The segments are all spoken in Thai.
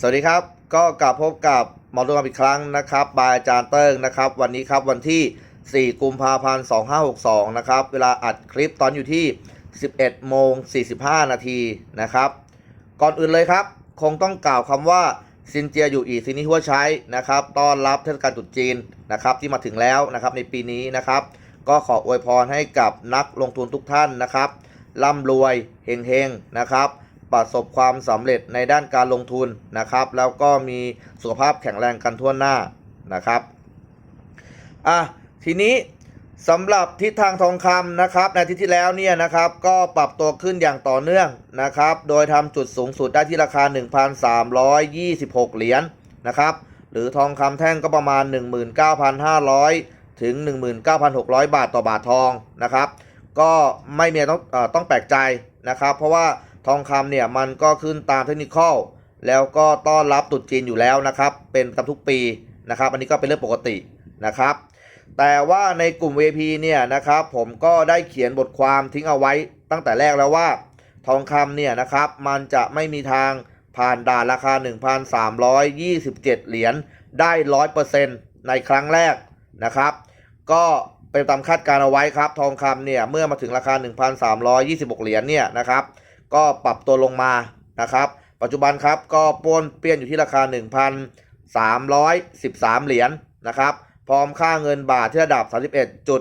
สวัสดีครับ ก็กลับพบกับหมอดูกันอีกครั้งนะครับบายอาจารย์เติ้งนะครับ วันนี้ครับวันที่ 4 กุมภาพันธ์ 2562 นะครับ เวลาอัดคลิปตอนอยู่ที่ 11 โมง 45 นาทีนะครับ ก่อนอื่นเลยครับ คงต้องกล่าวคำว่าซินเจียอยู่อีซินิหัวใช้นะครับ ต้อนรับเทศกาลตรุษจีนนะครับที่มาถึงแล้วนะครับในปีนี้นะครับ ก็ขออวยพรให้กับนักลงทุนทุกท่านนะครับร่ำรวยเฮงๆนะครับ ประสบความสำเร็จในด้านการลงทุนนะครับ แล้วก็มีสุขภาพแข็งแรงกันทั่วหน้านะครับอะทีนี้สำหรับทิศทางทองคำนะครับ ในทิตย์ที่แล้วเนี่ยนะครับ ก็ปรับตัวขึ้นอย่างต่อเนื่องนะครับ โดยทำจุดสูงสุดได้ที่ราคา 1,326 เหรียญนะครับ หรือทองคำแท่งก็ประมาณ 19,500 ถึง 19,600 บาทต่อบาททองนะครับ ก็ไม่มีต้องอต้องแปลกใจนะครับ เพราะว่า ทองคำเนี่ยมันก็ขึ้นตามเทคนิคอลแล้วก็ต้อนรับตรุษจีนอยู่แล้วนะครับ เป็นประจำทุกปีนะครับ อันนี้ก็เป็นเรื่องปกตินะครับ แต่ว่าในกลุ่ม VP เนี่ยนะครับ ผมก็ได้เขียนบทความทิ้งเอาไว้ตั้งแต่แรกแล้วว่า ทองคำเนี่ยนะครับ มันจะไม่มีทางผ่านด่านราคา 1,327 เหรียญได้ 100%ในครั้งแรกนะครับ ก็เป็นตามคาดการเอาไว้ครับ ทองคำเนี่ย เมื่อมาถึงราคา 1,326 เหรียญเนี่ยนะครับ ก็ปรับตัวลงมานะครับ ปัจจุบันครับก็ป้นเปี้ยนอยู่ที่ราคา 1,313 เหรียญนะครับ พร้อมค่าเงินบาทที่ระดับ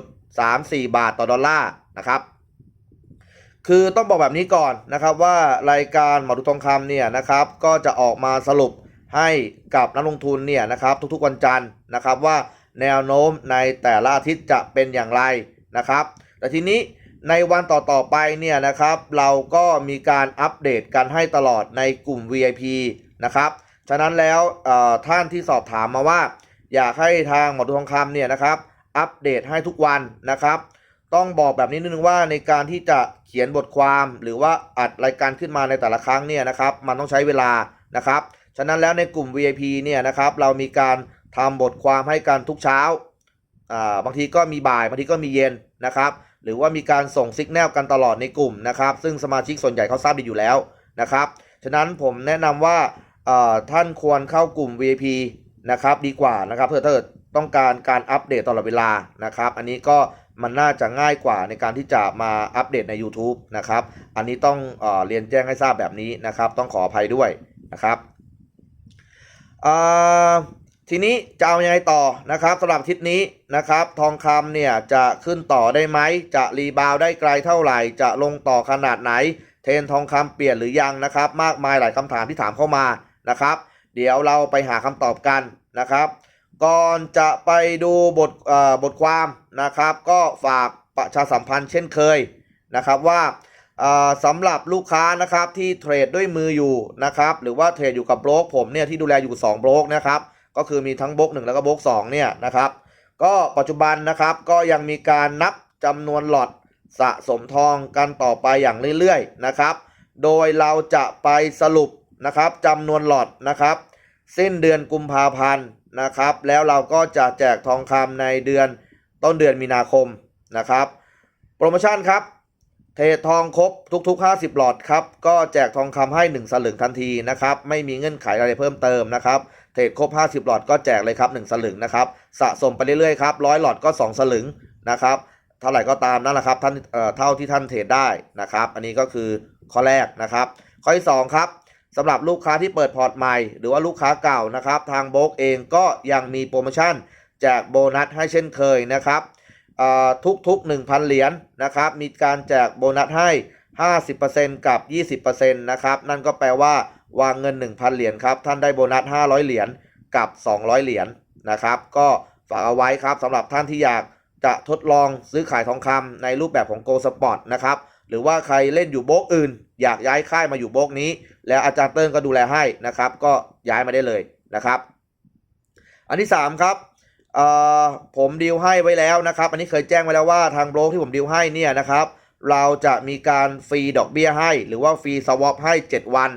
31.34 บาทต่อดอลลาร์นะครับ คือต้องบอกแบบนี้ก่อนนะครับว่ารายการหมอดูทองคำเนี่ยนะครับก็จะออกมาสรุปให้กับนักลงทุนเนี่ยนะครับทุกๆวันจันทร์นะครับว่าแนวโน้มในแต่ละอาทิตย์จะเป็นอย่างไรนะครับ แต่ทีนี้ ในวันต่อๆไปเนี่ยนะครับ เราก็มีการอัปเดตกันให้ตลอดในกลุ่ม VIP นะครับ ฉะนั้นแล้วท่านที่สอบถามมาว่า อยากให้ทางหมอดูทองคำเนี่ยนะครับ อัปเดตให้ทุกวันนะครับ ต้องบอกแบบนี้นิดนึงว่าในการที่จะเขียนบทความหรือว่าอัดรายการขึ้นมาในแต่ละครั้งเนี่ยนะครับ มันต้องใช้เวลานะครับ ฉะนั้นแล้วในกลุ่ม VIP เนี่ยนะครับ เรามีการทำบทความให้กันทุกเช้าบางทีก็มีบ่ายบางทีก็มีเย็นนะครับ หรือว่ามีการส่งซิกแนลกันตลอดในกลุ่มนะครับ ซึ่งสมาชิกส่วนใหญ่เขาทราบดีอยู่แล้วนะครับ ฉะนั้นผมแนะนำว่าท่านควรเข้ากลุ่ม VIP นะครับดีกว่านะครับเพื่อถ้าต้องการการอัปเดตตลอดเวลานะครับ อันนี้ก็มันน่าจะง่ายกว่าในการที่จะมาอัปเดตใน YouTube นะครับ อันนี้ต้องเอเรียนแจ้งให้ทราบแบบนี้นะครับ ต้องขออภัยด้วยนะครับอ่า ทีนี้จะเอายังไงต่อนะครับสำหรับทิศนี้นะครับ ทองคำเนี่ยจะขึ้นต่อได้ไหมจะรีบาวได้ไกลเท่าไหร่ จะลงต่อขนาดไหน เทรนทองคำเปลี่ยนหรือยังนะครับ มากมายหลายคำถามที่ถามเข้ามานะครับ เดี๋ยวเราไปหาคำตอบกันนะครับ ก่อนจะไปดูบทอบทความนะครับ ก็ฝากประชาสัมพันธ์เช่นเคยนะครับว่าสำหรับลูกค้านะครับที่เทรดด้วยมืออยู่นะครับ หรือว่าเทรดอยู่กับโบรกผมเนี่ยที่ดูแลอยู่2โบรกนะครับ ก็คือมีทั้งโบกหนึ่งแล้วก็โบกสองเนี่ยนะครับ ก็ปัจจุบันนะครับก็ยังมีการนับจำนวนหลอดสะสมทองกันต่อไปอย่างเรื่อยๆนะครับ โดยเราจะไปสรุปนะครับจำนวนหลอดนะครับ สิ้นเดือนกุมภาพันธ์นะครับ แล้วเราก็จะแจกทองคำในเดือนต้นเดือนมีนาคมนะครับ โปรโมชั่นครับเททองครบทุกๆ 50 หลอดครับ ก็แจกทองคำให้ 1 สลึงทันทีนะครับ ไม่มีเงื่อนไขอะไรเพิ่มเติมนะครับ เทรดครบ 50 หลอดก็แจกเลยครับ 1 สลึงนะครับ สะสมไปเรื่อยๆครับร้อยหลอดก็ 2 สลึงนะครับ เท่าไหร่ก็ตามนั่นแหละครับท่านเท่าที่ท่านเทรดได้นะครับ อันนี้ก็คือข้อแรกนะครับ ข้อที่ 2 ครับสำหรับลูกค้าที่เปิดพอร์ตใหม่ หรือว่าลูกค้าเก่านะครับ ทางโบกเองก็ยังมีโปรโมชั่นแจกโบนัสให้เช่นเคยนะครับทุกๆ 1,000 เหรียญนะครับ มีการแจกโบนัสให้ 50%กับ 20%นะครับ นั่นก็แปลว่า วางเงิน 1,000 เหรียญครับ ท่านได้โบนัส 500 เหรียญกับ 200 เหรียญนะครับ ก็ฝากเอาไว้ครับสำหรับท่านที่อยากจะทดลองซื้อขายทองคำในรูปแบบของ Go Spot นะครับ หรือว่าใครเล่นอยู่โบกอื่น อยากย้ายค่ายมาอยู่โบกนี้ แล้วอาจารย์เติ้งก็ดูแลให้นะครับ ก็ย้ายมาได้เลยนะครับ อันที่ 3 ครับผมดีลให้ไว้แล้วนะครับ อันนี้เคยแจ้งไว้แล้วว่าทางโบรกที่ผมดีลให้เนี่ยนะครับ เราจะมีการฟรีดอกเบี้ยให้ หรือว่าฟรีสวอปให้ 7 วัน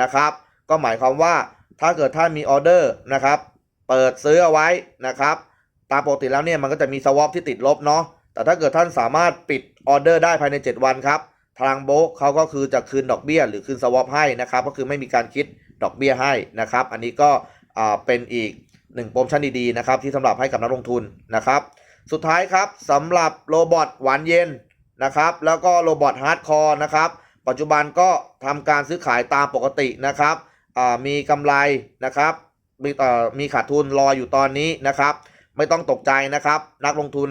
นะครับ ก็หมายความว่าถ้าเกิดท่านมีออเดอร์นะครับ เปิดซื้อเอาไว้นะครับ ตามปกติแล้วเนี่ยมันก็จะมีสวอปที่ติดลบเนาะแต่ถ้าเกิดท่านสามารถปิดออเดอร์ได้ภายใน 7 วันครับ ทางโบกเขาก็คือจะคืนดอกเบี้ย หรือคืนสวอปให้นะครับ ก็คือไม่มีการคิดดอกเบี้ยให้นะครับ อันนี้ก็เป็นอีกหนึ่งโปรโมชั่นดีๆนะครับที่สำหรับให้กับนักลงทุนนะครับ สุดท้ายครับสำหรับโรบอทหวานเย็นนะครับ แล้วก็โรบอทฮาร์ดคอร์นะครับ ปัจจุบันก็ทำการซื้อขายตามปกตินะครับมีกำไรนะครับมีมีขาดทุนรออยู่ตอนนี้นะครับ ไม่ต้องตกใจนะครับ นักลงทุน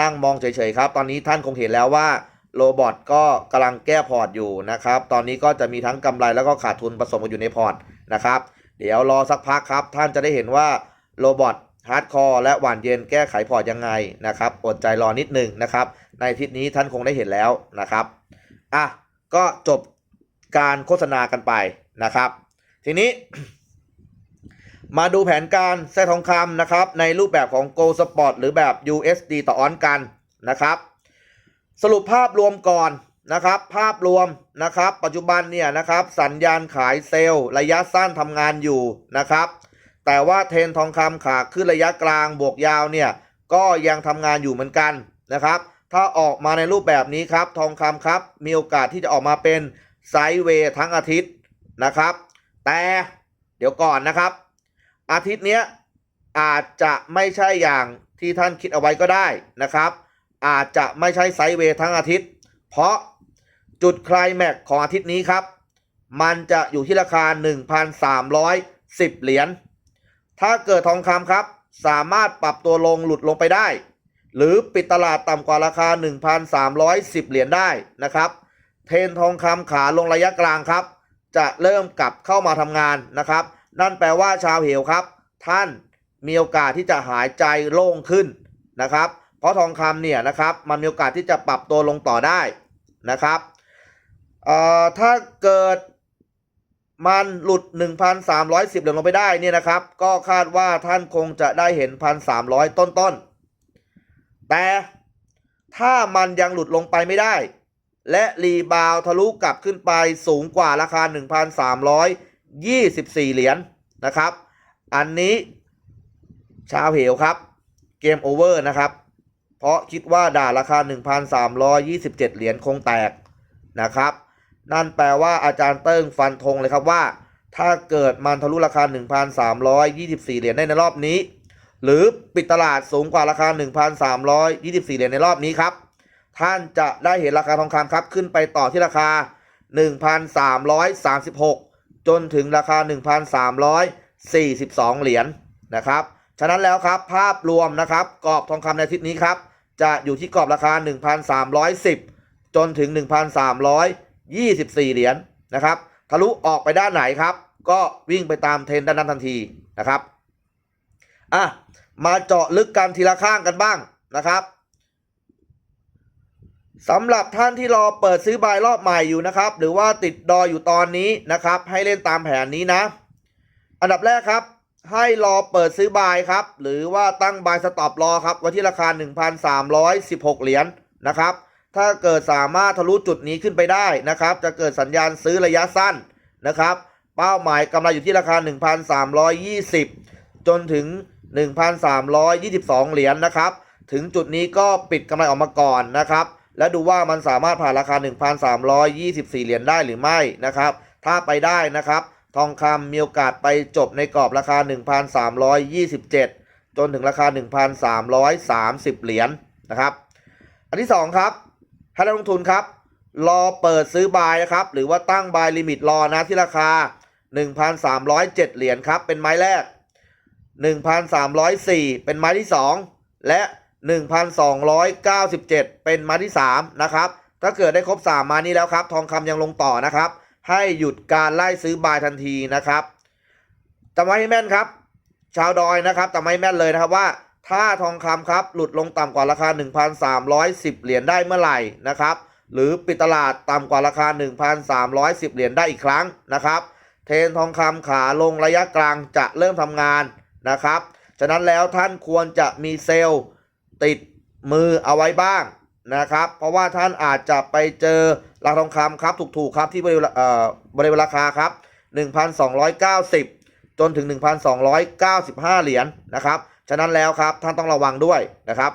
นั่งมองเฉยๆครับ ตอนนี้ท่านคงเห็นแล้วว่าโรบอทก็กำลังแก้พอร์ตอยู่นะครับ ตอนนี้ก็จะมีทั้งกำไรแล้วก็ขาดทุนผสมกันอยู่ในพอร์ตนะครับ เดี๋ยวรอสักพักครับ ท่านจะได้เห็นว่าโรบอทฮาร์ดคอร์และหวานเย็นแก้ไขพอร์ตยังไงนะครับอดใจรอนิดหนึ่งนะครับ ในทิตย์นี้ท่านคงได้เห็นแล้วนะครับอะ ก็จบการโฆษณากันไปนะครับ ทีนี้ มาดูแผนการแท้ทองคำนะครับ ในรูปแบบของ Gold Spot หรือแบบ USD ต่อออนกันนะครับ สรุปภาพรวมก่อนนะครับ ภาพรวมนะครับ ปัจจุบันเนี่ยนะครับ สัญญาณขายเซลล์ระยะสั้นทำงานอยู่นะครับ แต่ว่าเทรนทองคำขาขึ้นระยะกลางบวกยาวเนี่ยก็ยังทำงานอยู่เหมือนกันนะครับ ถ้าออกมาในรูปแบบนี้ครับ ทองคำครับ มีโอกาสที่จะออกมาเป็นไซด์เวย์ทั้งอาทิตย์นะครับ แต่เดี๋ยวก่อนนะครับ อาทิตย์เนี้ยอาจจะไม่ใช่อย่างที่ท่านคิดเอาไว้ก็ได้นะครับ อาจจะไม่ใช่ไซด์เวย์ทั้งอาทิตย์ เพราะจุดไคลแม็กซ์ของอาทิตย์นี้ครับ มันจะอยู่ที่ราคา 1,310 เหรียญถ้าเกิดทองคำครับ สามารถปรับตัวลงหลุดลงไปได้ หรือปิดตลาดต่ำกว่าราคา 1,310 เหรียญได้นะครับ เทนทองคำขาลงระยะกลางครับ จะเริ่มกลับเข้ามาทำงานนะครับ นั่นแปลว่าชาวเหวครับ ท่านมีโอกาสที่จะหายใจโล่งขึ้นนะครับ เพราะทองคำเนี่ยนะครับมันมีโอกาสที่จะปรับตัวลงต่อได้นะครับเอ่อถ้าเกิดมันหลุด 1,310เหรียญลงไปได้เนี่ยนะครับ ก็คาดว่าท่านคงจะได้เห็น 1,300 ต้นๆ แต่ถ้ามันยังหลุดลงไปไม่ได้ และรีบาวทะลุกลับขึ้นไปสูงกว่าราคา 1,324 เหรียญนะครับ อันนี้ชาวเหวครับ เกมโอเวอร์นะครับ เพราะคิดว่าด่าราคา 1,327 เหรียญคงแตกนะครับ นั่นแปลว่าอาจารย์เติ้งฟันธงเลยครับว่า ถ้าเกิดมันทะลุราคา 1,324 เหรียญได้ในรอบนี้ หรือปิดตลาดสูงกว่าราคา 1,324 เหรียญในรอบนี้ครับ ท่านจะได้เห็นราคาทองคำครับ ขึ้นไปต่อที่ราคา 1,336 จนถึงราคา 1,342 เหรียญนะครับ ฉะนั้นแล้วครับภาพรวมนะครับกรอบทองคำในอาทิตย์นี้ครับ จะอยู่ที่กรอบราคา 1,310 จนถึง 1,324 เหรียญนะครับทะลุออกไปด้านไหนครับ ก็วิ่งไปตามเทรนด้านนั้นทันทีนะครับอะ มาเจาะลึกกันทีละข้างกันบ้างนะครับสำหรับท่านที่รอเปิดซื้อบายรอบใหม่อยู่นะครับ หรือว่าติดดออยู่ตอนนี้นะครับ ให้เล่นตามแผนนี้นะ อันดับแรกครับ ให้รอเปิดซื้อบายครับ หรือว่าตั้งบายสต็อปรอครับไว้ที่ราคา 1,316 เหรียญนะครับ ถ้าเกิดสามารถทะลุจุดนี้ขึ้นไปได้นะครับ จะเกิดสัญญาณซื้อระยะสั้นนะครับ เป้าหมายกำไรอยู่ที่ราคา 1,320 จนถึง 1,322 เหรียญนะครับ ถึงจุดนี้ก็ปิดกำไรออกมาก่อนนะครับ และดูว่ามันสามารถผ่านราคา 1,324 เหรียญได้หรือไม่นะครับ ถ้าไปได้นะครับ ทองคำมีโอกาสไปจบในกรอบราคา 1,327 จนถึงราคา 1,330 เหรียญนะครับ อันที่ 2 ครับให้นักลงทุนครับ รอเปิดซื้อบายนะครับ หรือว่าตั้งบายลิมิตรอนะที่ราคา 1,307 เหรียญครับ เป็นไม้แรก 1,304 เป็นไม้ที่ 2 และ 1,297 เป็นไม้ที่ 3 นะครับ ถ้าเกิดได้ครบ 3 มานี้แล้วครับ ทองคำยังลงต่อนะครับ ให้หยุดการไล่ซื้อบายทันทีนะครับจำไว้ให้แม่นครับ ชาวดอยนะครับจำไว้แม่นเลยนะครับว่า ถ้าทองคำครับ หลุดลงต่ำกว่าราคา 1,310 เหรียญได้เมื่อไหร่นะครับ หรือปิดตลาดต่ำกว่าราคา 1,310 เหรียญได้อีกครั้งนะครับ เทรนทองคำขาลงระยะกลางจะเริ่มทำงาน นะครับ ฉะนั้นแล้วท่านควรจะมีเซลล์ติดมือเอาไว้บ้างนะครับ เพราะว่าท่านอาจจะไปเจอราคาทองคำครับถูกๆครับที่บริเวณบริเวณราคาครับ 1,290 จนถึง 1,295 เหรียญนะครับ ฉะนั้นแล้วครับท่านต้องระวังด้วยนะครับ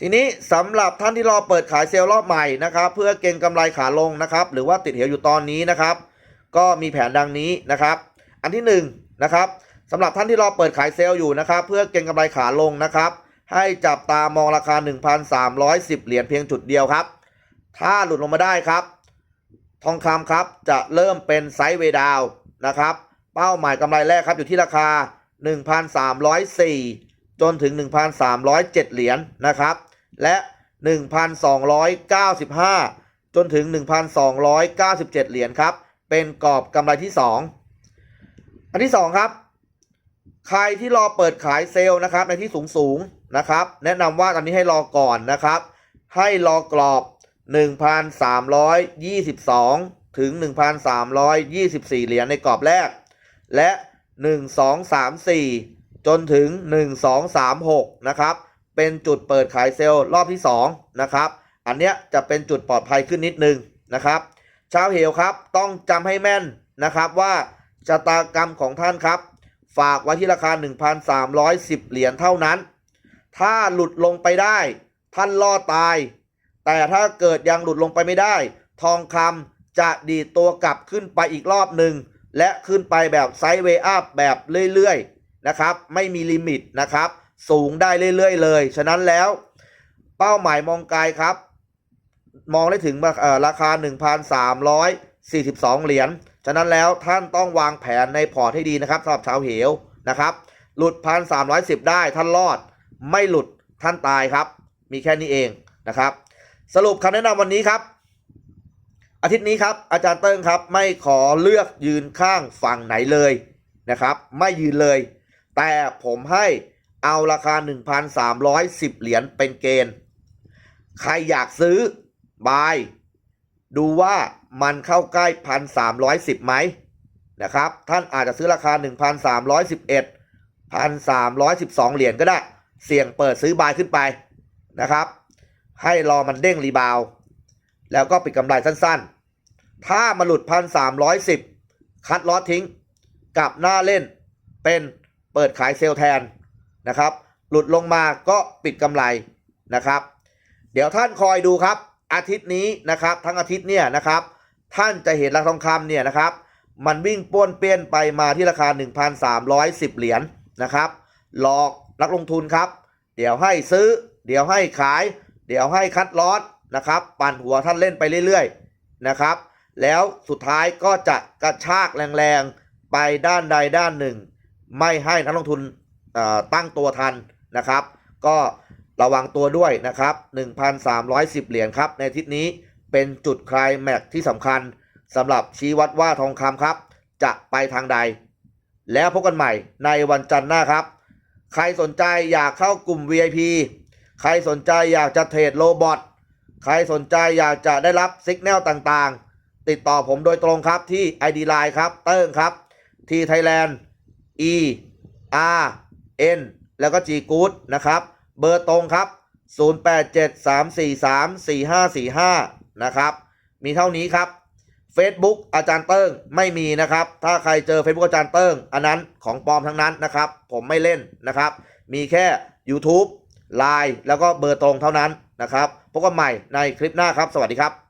ทีนี้สำหรับท่านที่รอเปิดขายเซลล์รอบใหม่นะครับ เพื่อเก็งกำไรขาลงนะครับ หรือว่าติดเหวอยู่ตอนนี้นะครับ ก็มีแผนดังนี้นะครับ อันที่หนึ่งนะครับ สำหรับท่านที่รอเปิดขายเซลล์อยู่นะครับ เพื่อเก็งกำไรขาลงนะครับ ให้จับตามองราคา 1,310 เหรียญเพียงจุดเดียวครับ ถ้าหลุดลงมาได้ครับ ทองคำครับจะเริ่มเป็นไซด์เวดาวน์นะครับ เป้าหมายกำไรแรกครับอยู่ที่ราคา 1,304 จนถึง 1,307 เหรียญนะครับ และ 1,295 จนถึง 1,297 เหรียญครับ เป็นกรอบกำไรที่ 2 อันที่ 2 ครับ ใครที่รอเปิดขายเซลล์นะครับ ในที่สูงสูงๆนะครับ แนะนำว่าตอนนี้ให้รอก่อนนะครับ ให้รอกรอบ 1,322 ถึง 1,324 เหรียญในกรอบแรก และ 1 2 3 4 จนถึง 1 2 3 6 นะครับ เป็นจุดเปิดขายเซลล์รอบที่ 2 นะครับ อันเนี้ยจะเป็นจุดปลอดภัยขึ้นนิดนึงนะครับ ชาวเหวครับต้องจำให้แม่นนะครับว่าชะตากรรมของท่านครับ ฝากไว้ที่ราคา 1,310 เหรียญเท่านั้น ถ้าหลุดลงไปได้ ท่านรอดตาย แต่ถ้าเกิดยังหลุดลงไปไม่ได้ ทองคำจะดีดตัวกลับขึ้นไปอีกรอบหนึ่ง และขึ้นไปแบบไซด์เวอัพแบบเรื่อยๆ นะครับ ไม่มีลิมิตนะครับ สูงได้เรื่อยๆ เลย ฉะนั้นแล้ว เป้าหมายมองไกลครับ มองได้ถึงเอ่อราคา 1,342 เหรียญ ฉะนั้นแล้วท่านต้องวางแผนในพอร์ตให้ดีนะครับสำหรับชาวเหวนะครับ หลุด1,310ได้ท่านรอด ไม่หลุดท่านตายครับ มีแค่นี้เองนะครับ สรุปคำแนะนำวันนี้ครับ อาทิตย์นี้ครับ อาจารย์เติ้งครับ ไม่ขอเลือกยืนข้างฝั่งไหนเลยนะครับ ไม่ยืนเลย แต่ผมให้เอาราคา 1,310 เหรียญเป็นเกณฑ์ ใครอยากซื้อบาย ดูว่า มันเข้าใกล้1,310ไหมนะครับ ท่านอาจจะซื้อราคา 1,311 1,312 เหรียญก็ได้ เสี่ยงเปิดซื้อบายขึ้นไปนะครับ ให้รอมันเด้งรีบาว แล้วก็ปิดกำไรสั้นๆ ถ้ามาหลุด 1,310 คัดลอสทิ้งกลับหน้าเล่นเป็นเปิดขายเซลล์แทนนะครับ หลุดลงมาก็ปิดกำไรนะครับ เดี๋ยวท่านคอยดูครับ อาทิตย์นี้นะครับ ทั้งอาทิตย์เนี่ยนะครับ ท่านจะเห็นราคาทองคำเนี่ยนะครับ มันวิ่งป้วนเปี้ยนไปมาที่ราคา 1,310 เหรียญนะครับ หลอกนักลงทุนครับ เดี๋ยวให้ซื้อ เดี๋ยวให้ขาย เดี๋ยวให้คัดลอสนะครับ ปั่นหัวท่านเล่นไปเรื่อยๆนะครับ แล้วสุดท้ายก็จะกระชากแรงๆ ไปด้านใดด้านหนึ่ง ไม่ให้นักลงทุนตั้งตัวทันนะครับ ก็ระวังตัวด้วยนะครับ 1,310 เหรียญครับในทิตย์นี้ เป็นจุดคลายแม็กที่สำคัญสำหรับชี้วัดว่าทองคำครับ จะไปทางใด แล้วพบกันใหม่ในวันจันทร์หน้าครับ ใครสนใจอยากเข้ากลุ่ม VIP ใครสนใจอยากจะเทรดโรบอทใครสนใจอยากจะได้รับสัญญาณต่างๆ ติดต่อผมโดยตรงครับที่ ID Line ครับ เติ้งครับ ที่ Thailand E R N แล้วก็ G Good นะครับ เบอร์ตรงครับ 0873434545 นะครับ มีเท่านี้ครับ Facebook อาจารย์เติ้งไม่มีนะครับ ถ้าใครเจอ Facebook อาจารย์เติ้ง อันนั้นของปลอมทั้งนั้นนะครับ ผมไม่เล่นนะครับ มีแค่ YouTube Line แล้วก็เบอร์ตรงเท่านั้นนะครับพบกันใหม่ในคลิปหน้าครับ สวัสดีครับ